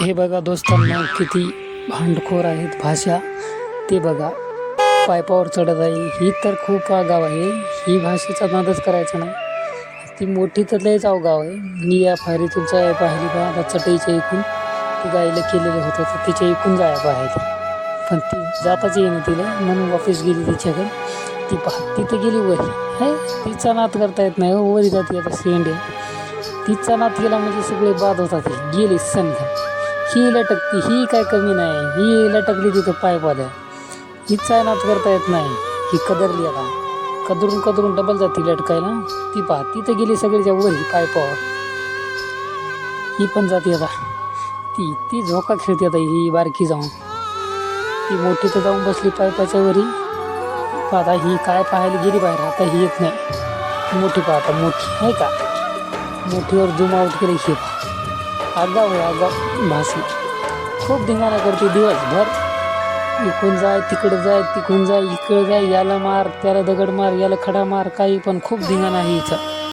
हे बघा दोस्तांना किती भांडखोर आहेत भाषा. ते बघा पायपावर चढत आहे. ही तर खूप गाव आहे. ही भाषेचा नादच करायचा नाही. ती मोठी तर लयच अवगाव आहे. मी या फायरीतून जाय पाहिली बा आता चटईच्या इकून ती गाईला केलेलं होतं. तर तिच्या इकून जाया पाहायचं पण ती जाताच येईन तिला. म्हणून वापस गेली तिच्याकडे. ती पहा तिथं गेली वरी हे तिचा नाद करता येत नाही. हो, वरी जाते आता शेंड्या तिचा नाद गेला म्हणजे सगळे बाद होतात. गेले गेली ही लटकती ही काय कमी नाही. ही लटकली तिथं पाय पाद्या हिचा नाद करता येत नाही. ही कदरली आता. कदरून कदरून डबल जाते लटकायला. ती पहा तिथं गेली सगळीच्या पाय पहा. ही पण जाते आता. ती ती झोका खेळते आता ही बारकी जाऊन. ती मोठी तर जाऊन बसली पायपाच्या वरी. आता ही काय पाहायला गेली बाहेर. आता ही येत नाही. मोठी पाहता मोठी नाही का? मोठीवर झूम आउट केली ही आगाव आहे आगाव भासी खूप धिंगाणा करते दिवसभर. इकडून जाय तिकडं जाय तिकडून जाय इकडं जाय याला मार त्याला दगड मार याला खडा मार काही पण. खूप धिंगाणा आहे हिचा